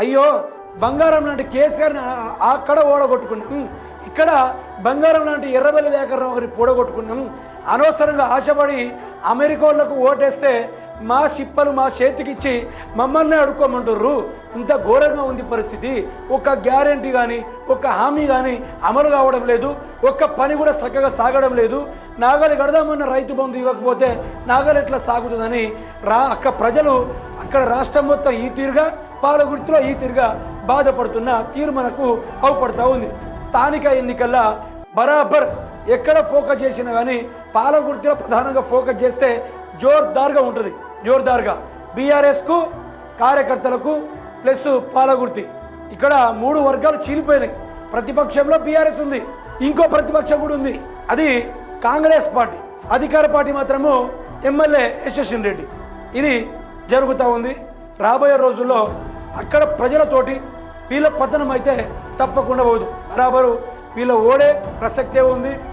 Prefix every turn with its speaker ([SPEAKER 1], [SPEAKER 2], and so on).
[SPEAKER 1] అయ్యో బంగారం లాంటి కేసీఆర్ని అక్కడ ఓడగొట్టుకున్నాం. ఇక్కడ బంగారం లాంటి ఎర్రబెల్లి లేఖరం ఒకరి పూడగొట్టుకున్నాం. అనవసరంగా ఆశపడి అమెరికా వాళ్ళకు ఓటేస్తే మా సిప్పలు మా చేతికిచ్చి మమ్మల్ని అడుక్కోమంటుర్రు. ఇంత ఘోరంగా ఉంది పరిస్థితి. ఒక గ్యారంటీ కానీ ఒక హామీ కానీ అమలు కావడం లేదు. ఒక్క పని కూడా చక్కగా సాగడం లేదు. నాగలి కడదామన్న రైతు బంధు ఇవ్వకపోతే నాగలి ఎట్లా సాగుతుందని రా అక్క ప్రజలు అక్కడ రాష్ట్రం మొత్తం ఈ తీరుగా పాలగుర్తిలో ఈ తీరుగా బాధపడుతున్న తీరు మనకు అవుపడతా ఉంది. స్థానిక ఎన్నికల్లో బరాబర్ ఎక్కడ ఫోకస్ చేసినా కానీ పాలగుర్తిలో ప్రధానంగా ఫోకస్ చేస్తే జోర్దార్గా ఉంటుంది. జోర్దార్గా. బీఆర్ఎస్కు కార్యకర్తలకు ప్లస్ పాలగుర్తి ఇక్కడ మూడు వర్గాలు చీలిపోయినాయి. ప్రతిపక్షంలో బీఆర్ఎస్ ఉంది. ఇంకో ప్రతిపక్షం కూడా ఉంది. అది కాంగ్రెస్ పార్టీ. అధికార పార్టీ మాత్రము ఎమ్మెల్యే యశస్విన్ రెడ్డి. ఇది జరుగుతూ ఉంది. రాబోయే రోజుల్లో అక్కడ ప్రజలతోటి వీళ్ళ పతనం అయితే తప్పకుండా పోదు. బరాబరు వీళ్ళ ఓడే ప్రసక్తే ఉంది.